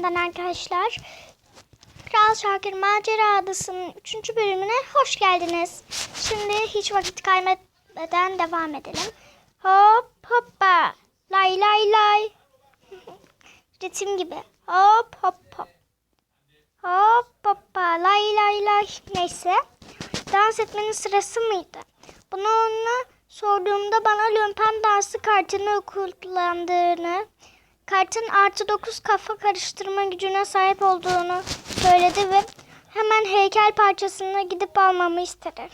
yeniden arkadaşlar. Kral Şakir Macera Adası'nın 3. bölümüne hoş geldiniz. Şimdi hiç vakit kaybetmeden devam edelim. Hop hoppa. Lay lay lay. Ritim gibi. Hop hop hop. Hop hoppa. Lay lay lay. Neyse. Dans etmenin sırası mıydı? Bunu ona sorduğumda bana lümpen dansı kartını kullandığını, kartın artı 9 kafa karıştırma gücüne sahip olduğunu söyledi ve hemen heykel parçasını gidip almamı istedi.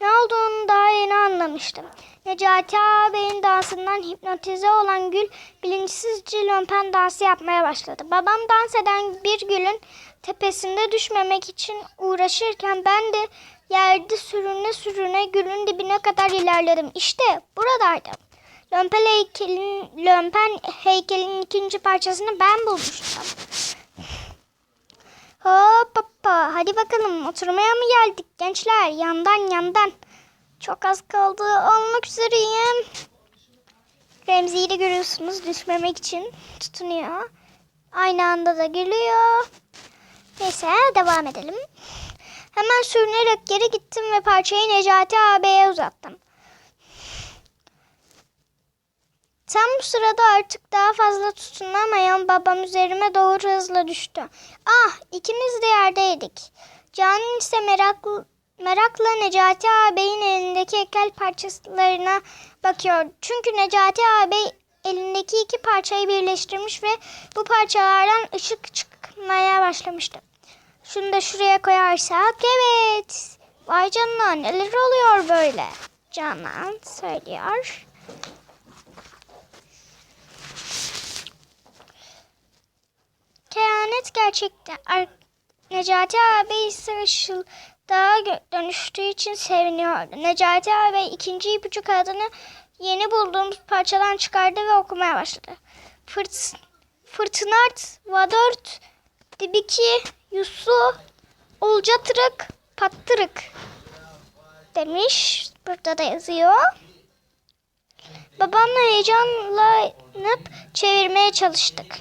Ne olduğunu daha yeni anlamıştım. Necati ağabeyin dansından hipnotize olan Gül bilinçsizce lümpen dansı yapmaya başladı. Babam dans eden bir gülün tepesinde düşmemek için uğraşırken ben de yerde sürüne sürüne gülün dibine kadar ilerledim. İşte buradaydım. Lömpel heykelin, lömpen heykelin ikinci parçasını ben bulmuştum. Hop hoppa. Hadi bakalım oturmaya mı geldik gençler? Yandan yandan. Çok az kaldı. Olmak üzereyim. Remzi'yi de görüyorsunuz düşmemek için tutunuyor. Aynı anda da gülüyor. Neyse devam edelim. Hemen sürünerek geri gittim ve parçayı Necati ağabeye uzattım. Tam bu sırada artık daha fazla tutunamayan babam üzerime doğru hızla düştü. Ah ikimiz de yerdeydik. Canan ise meraklı, merakla Necati ağabeyin elindeki heykel parçalarına bakıyor. Çünkü Necati ağabey elindeki iki parçayı birleştirmiş ve bu parçalardan ışık çıkmaya başlamıştı. Şunu da şuraya koyarsak evet. Vay canına neler oluyor böyle? Canan söylüyor. Kehanet gerçekte. Ar- Necati abi ise ışıldağa gö- dönüştüğü için seviniyordu. Necati abi ikinci ipucu kağıdını yeni bulduğumuz parçadan çıkardı ve okumaya başladı. Fırt fırtınart, vadört, dibiki, yusu, olcatırık, pattırık demiş. Burada da yazıyor. Babamla heyecanlanıp çevirmeye çalıştık.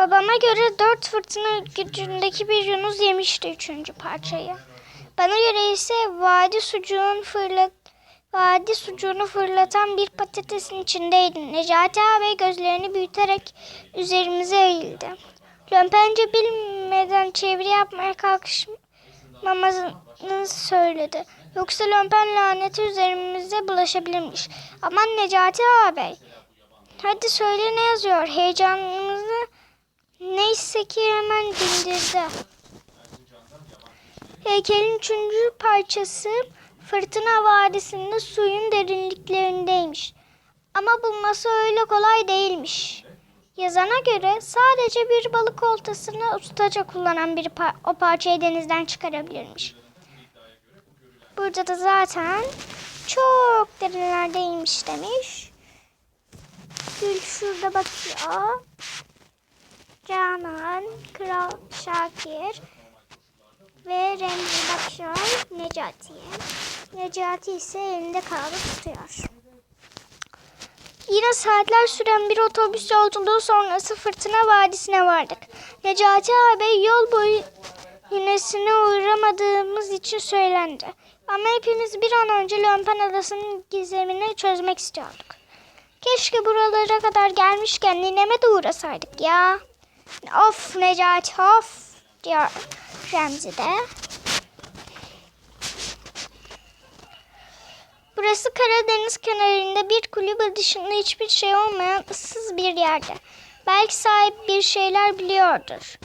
Babama göre dört fırtına gücündeki bir yunus yemişti üçüncü parçayı. Bana göre ise vadi sucuğun fırlat vadi sucuğunu fırlatan bir patatesin içindeydi. Necati abi gözlerini büyüterek üzerimize eğildi. Lömpence bilmeden çeviri yapmaya kalkışmamızı söyledi. Yoksa lömpen laneti üzerimize bulaşabilirmiş. Aman Necati ağabey. Hadi söyle ne yazıyor? Heyecanımızı neyse ki hemen dindirdi. Heykelin üçüncü parçası Fırtına Vadisi'nde suyun derinliklerindeymiş. Ama bulması öyle kolay değilmiş. Yazana göre sadece bir balık oltasını ustaca kullanan biri par- o parçayı denizden çıkarabilirmiş. Burada da zaten çok derinlerdeymiş demiş. Gül şurada bakıyor. Canan, Kral Şakir ve Remzi bakıyor Necati'ye. Necati ise elinde kağıdı tutuyor. Yine saatler süren bir otobüs yolculuğu sonrası Fırtına Vadisi'ne vardık. Necati ağabey yol boyu yinesine uğramadığımız için söylendi. Ama hepimiz bir an önce Lompan Adası'nın gizemini çözmek istiyorduk. Keşke buralara kadar gelmişken nineme de uğrasaydık ya. Of Necati of diyor Remzi de. Burası Karadeniz kenarında bir kulübe dışında hiçbir şey olmayan ıssız bir yerde. Belki sahip bir şeyler biliyordur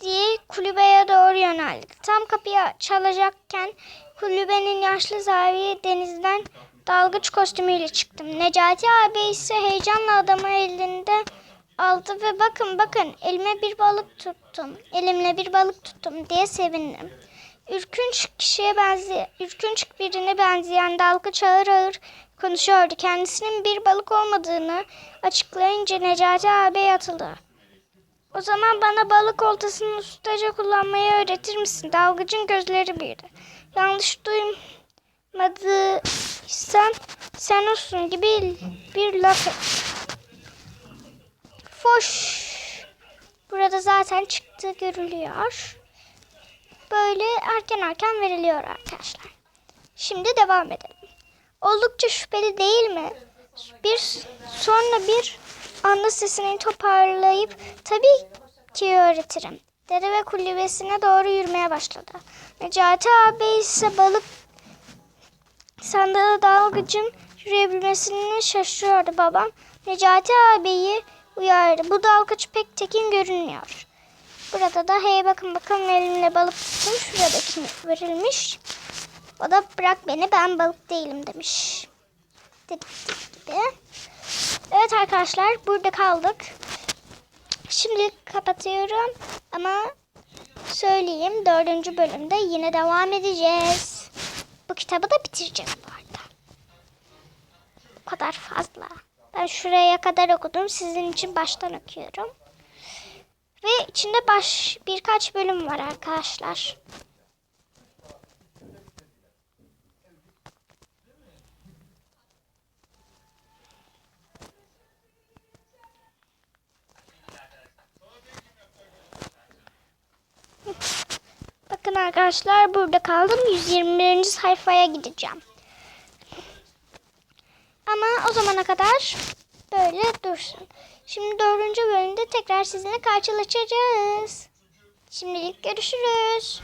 diye kulübeye doğru yöneldi. Tam kapıyı çalacakken kulübenin yaşlı sahibi denizden dalgıç kostümüyle çıktım. Necati abi ise heyecanla adamı elinde aldı ve bakın bakın elime bir balık tuttum. Elimle bir balık tuttum diye sevindim. Ürkünç kişiye benzeyen, ürkünç birine benzeyen dalgıç ağır ağır konuşuyordu. Kendisinin bir balık olmadığını açıklayınca Necati ağabey atıldı. O zaman bana balık oltasını ustaca kullanmayı öğretir misin? Dalgıcın gözleri büyüdü. Yanlış duymadıysan sen olsun gibi bir laf et. Foş. Burada zaten çıktığı görülüyor. Böyle erken erken veriliyor arkadaşlar. Şimdi devam edelim. Oldukça şüpheli değil mi? Bir sonra bir anda sesini toparlayıp tabii ki öğretirim. Dere ve kulübesine doğru yürümeye başladı. Necati abi ise balık sandala dalgıcın yürüyebilmesini şaşırıyordu babam. Necati abiyi uyardı. Bu dalgıç pek tekin görünüyor. Burada da hey bakın bakın elimle balık tuttum. Şuradaki verilmiş. O da bırak beni ben balık değilim demiş. Dedik gibi. Evet arkadaşlar burada kaldık. Şimdi kapatıyorum ama söyleyeyim dördüncü bölümde yine devam edeceğiz. Bu kitabı da bitireceğiz bu arada. Bu kadar fazla. Ben şuraya kadar okudum. Sizin için baştan okuyorum. Ve içinde baş birkaç bölüm var arkadaşlar. Bakın arkadaşlar burada kaldım. 121. sayfaya gideceğim. Ama o zamana kadar böyle dursun. Şimdi dördüncü bölümde tekrar sizinle karşılaşacağız. Şimdilik görüşürüz.